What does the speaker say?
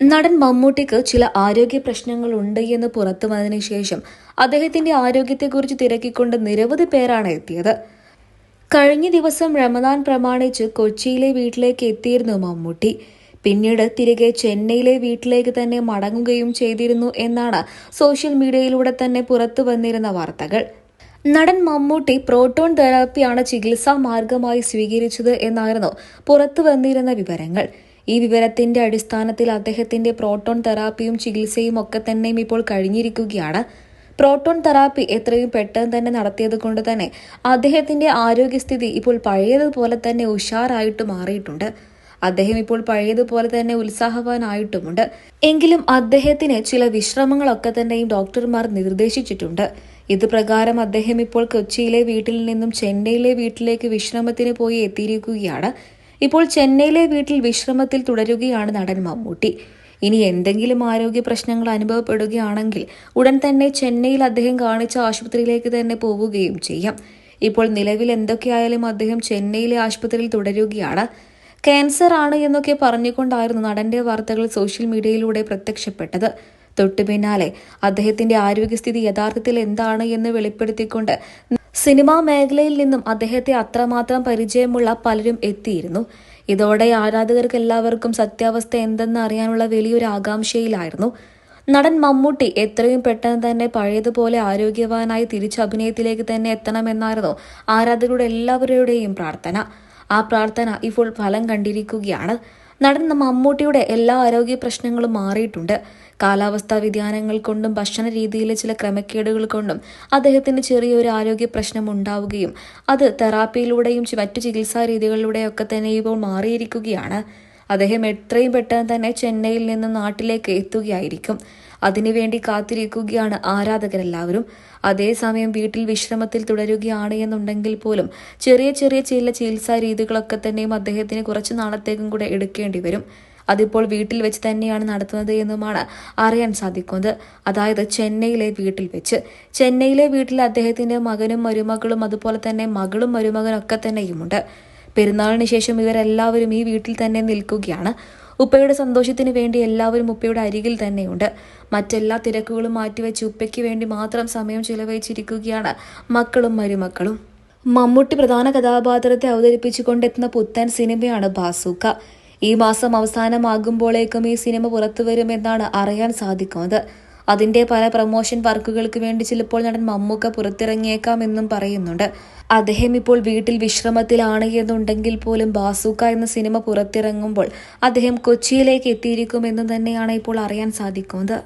നടൻ മമ്മൂട്ടിക്ക് ചില ആരോഗ്യ പ്രശ്നങ്ങൾ ഉണ്ട് എന്ന് പുറത്തു വന്നതിന് ശേഷം അദ്ദേഹത്തിന്റെ ആരോഗ്യത്തെക്കുറിച്ച് തിരക്കിക്കൊണ്ട് നിരവധി പേരാണ് എത്തിയത്. കഴിഞ്ഞ ദിവസം റമദാൻ പ്രമാണിച്ച് കൊച്ചിയിലെ വീട്ടിലേക്ക് എത്തിയിരുന്നു മമ്മൂട്ടി. പിന്നീട് തിരികെ ചെന്നൈയിലെ വീട്ടിലേക്ക് തന്നെ മടങ്ങുകയും ചെയ്തിരുന്നു എന്നാണ് സോഷ്യൽ മീഡിയയിലൂടെ തന്നെ പുറത്തു വന്നിരുന്ന വാർത്തകൾ. നടൻ മമ്മൂട്ടി പ്രോട്ടോൺ തെറാപ്പിയാണ് ചികിത്സാ മാർഗമായി സ്വീകരിച്ചത് എന്നായിരുന്നു പുറത്തു വന്നിരുന്ന വിവരങ്ങൾ. ഈ വിവരത്തിന്റെ അടിസ്ഥാനത്തിൽ അദ്ദേഹത്തിന്റെ പ്രോട്ടോൺ തെറാപ്പിയും ചികിത്സയും ഒക്കെ തന്നെയും ഇപ്പോൾ കഴിഞ്ഞിരിക്കുകയാണ്. പ്രോട്ടോൺ തെറാപ്പി എത്രയും പെട്ടെന്ന് തന്നെ നടത്തിയത് കൊണ്ട് തന്നെ അദ്ദേഹത്തിന്റെ ആരോഗ്യസ്ഥിതി ഇപ്പോൾ പഴയതുപോലെ തന്നെ ഉഷാറായിട്ട് മാറിയിട്ടുണ്ട്. അദ്ദേഹം ഇപ്പോൾ പഴയതുപോലെ തന്നെ ഉത്സാഹവാനായിട്ടുമുണ്ട്. എങ്കിലും അദ്ദേഹത്തിന് ചില വിശ്രമങ്ങളൊക്കെ തന്നെയും ഡോക്ടർമാർ നിർദ്ദേശിച്ചിട്ടുണ്ട്. ഇത് പ്രകാരം അദ്ദേഹം ഇപ്പോൾ കൊച്ചിയിലെ വീട്ടിൽ നിന്നും ചെന്നൈയിലെ വീട്ടിലേക്ക് വിശ്രമത്തിന് പോയി എത്തിയിരിക്കുകയാണ്. ഇപ്പോൾ ചെന്നൈയിലെ വീട്ടിൽ വിശ്രമത്തിൽ തുടരുകയാണ് നടൻ മമ്മൂട്ടി. ഇനി എന്തെങ്കിലും ആരോഗ്യ പ്രശ്നങ്ങൾ അനുഭവപ്പെടുകയാണെങ്കിൽ ഉടൻ തന്നെ ചെന്നൈയിൽ അദ്ദേഹം കാണിച്ച ആശുപത്രിയിലേക്ക് തന്നെ പോവുകയും ചെയ്യാം. ഇപ്പോൾ നിലവിൽ എന്തൊക്കെയായാലും അദ്ദേഹം ചെന്നൈയിലെ ആശുപത്രിയിൽ തുടരുകയാണ്. ക്യാൻസർ ആണ് എന്നൊക്കെ പറഞ്ഞുകൊണ്ടായിരുന്നു നടന്റെ വാർത്തകൾ സോഷ്യൽ മീഡിയയിലൂടെ പ്രത്യക്ഷപ്പെട്ടത്. തൊട്ടു പിന്നാലെ. അദ്ദേഹത്തിന്റെ ആരോഗ്യസ്ഥിതി യഥാർത്ഥത്തിൽ എന്താണ് എന്ന് വെളിപ്പെടുത്തിക്കൊണ്ട് സിനിമാ മേഖലയിൽ നിന്നും അദ്ദേഹത്തെ അത്രമാത്രം പരിചയമുള്ള പലരും എത്തിയിരുന്നു. ഇതോടെ ആരാധകർക്ക് എല്ലാവർക്കും സത്യാവസ്ഥ എന്തെന്ന് അറിയാനുള്ള വലിയൊരു ആകാംക്ഷയിലായിരുന്നു. നടൻ മമ്മൂട്ടി എത്രയും പെട്ടെന്ന് തന്നെ പഴയതുപോലെ ആരോഗ്യവാനായി തിരിച്ചഭിനയത്തിലേക്ക് തന്നെ എത്തണമെന്നായിരുന്നു ആരാധകരുടെ എല്ലാവരുടെയും പ്രാർത്ഥന. ആ പ്രാർത്ഥന ഇപ്പോൾ ഫലം കണ്ടിരിക്കുകയാണ്. നടൻ മമ്മൂട്ടിയുടെ എല്ലാ ആരോഗ്യ പ്രശ്നങ്ങളും മാറിയിട്ടുണ്ട്. കാലാവസ്ഥാ വ്യതിയാനങ്ങൾ കൊണ്ടും ഭക്ഷണ രീതിയിലെ ചില ക്രമക്കേടുകൾ കൊണ്ടും അദ്ദേഹത്തിന് ചെറിയൊരു ആരോഗ്യ പ്രശ്നം ഉണ്ടാവുകയും അത് തെറാപ്പിയിലൂടെയും മറ്റു ചികിത്സാ രീതികളിലൂടെയൊക്കെ തന്നെ ഇപ്പോൾ മാറിയിരിക്കുകയാണ്. അദ്ദേഹം എത്രയും പെട്ടെന്ന് തന്നെ ചെന്നൈയിൽ നിന്ന് നാട്ടിലേക്ക് എത്തുകയായിരിക്കും. അതിനുവേണ്ടി കാത്തിരിക്കുകയാണ് ആരാധകരെല്ലാവരും. അതേസമയം വീട്ടിൽ വിശ്രമത്തിൽ തുടരുകയാണ് എന്നുണ്ടെങ്കിൽ പോലും ചെറിയ ചെറിയ ചില ചികിത്സാ രീതികളൊക്കെ തന്നെയും അദ്ദേഹത്തിന് കുറച്ച് നാളത്തേക്കും കൂടെ എടുക്കേണ്ടി വരും. അതിപ്പോൾ വീട്ടിൽ വെച്ച് തന്നെയാണ് നടത്തുന്നത് എന്നുമാണ് അറിയാൻ സാധിക്കുന്നത്. അതായത് ചെന്നൈയിലെ വീട്ടിൽ വെച്ച്. ചെന്നൈയിലെ വീട്ടിൽ അദ്ദേഹത്തിന്റെ മകനും മരുമകളും അതുപോലെ തന്നെ മകളും മരുമകനും ഒക്കെ തന്നെയുമുണ്ട്. പെരുന്നാളിന് ശേഷം ഇവരെല്ലാവരും ഈ വീട്ടിൽ തന്നെ നിൽക്കുകയാണ്. ഉപ്പയുടെ സന്തോഷത്തിന് വേണ്ടി എല്ലാവരും ഉപ്പയുടെ അരികിൽ തന്നെയുണ്ട്. മറ്റെല്ലാ തിരക്കുകളും മാറ്റിവെച്ച് ഉപ്പയ്ക്ക് വേണ്ടി മാത്രം സമയം ചിലവഴിച്ചിരിക്കുകയാണ് മക്കളും മരുമക്കളും. മമ്മൂട്ടി പ്രധാന കഥാപാത്രത്തെ അവതരിപ്പിച്ചുകൊണ്ടെത്തുന്ന പുത്തൻ സിനിമയാണ് ബാസൂക്ക. ഈ മാസം അവസാനമാകുമ്പോഴേക്കും ഈ സിനിമ പുറത്തുവരുമെന്നാണ് അറിയാൻ സാധിക്കുന്നത്. അതിന്റെ പല പ്രൊമോഷൻ വർക്കുകൾക്ക് വേണ്ടി ചിലപ്പോൾ നടൻ മമ്മൂക്ക പുറത്തിറങ്ങിയേക്കാമെന്നും പറയുന്നുണ്ട്. അദ്ദേഹം ഇപ്പോൾ വീട്ടിൽ വിശ്രമത്തിലാണ് എന്നുണ്ടെങ്കിൽ പോലും ബാസൂക്ക എന്ന സിനിമ പുറത്തിറങ്ങുമ്പോൾ അദ്ദേഹം കൊച്ചിയിലേക്ക് എത്തിയിരിക്കുമെന്നും തന്നെയാണ് ഇപ്പോൾ അറിയാൻ സാധിക്കുന്നത്.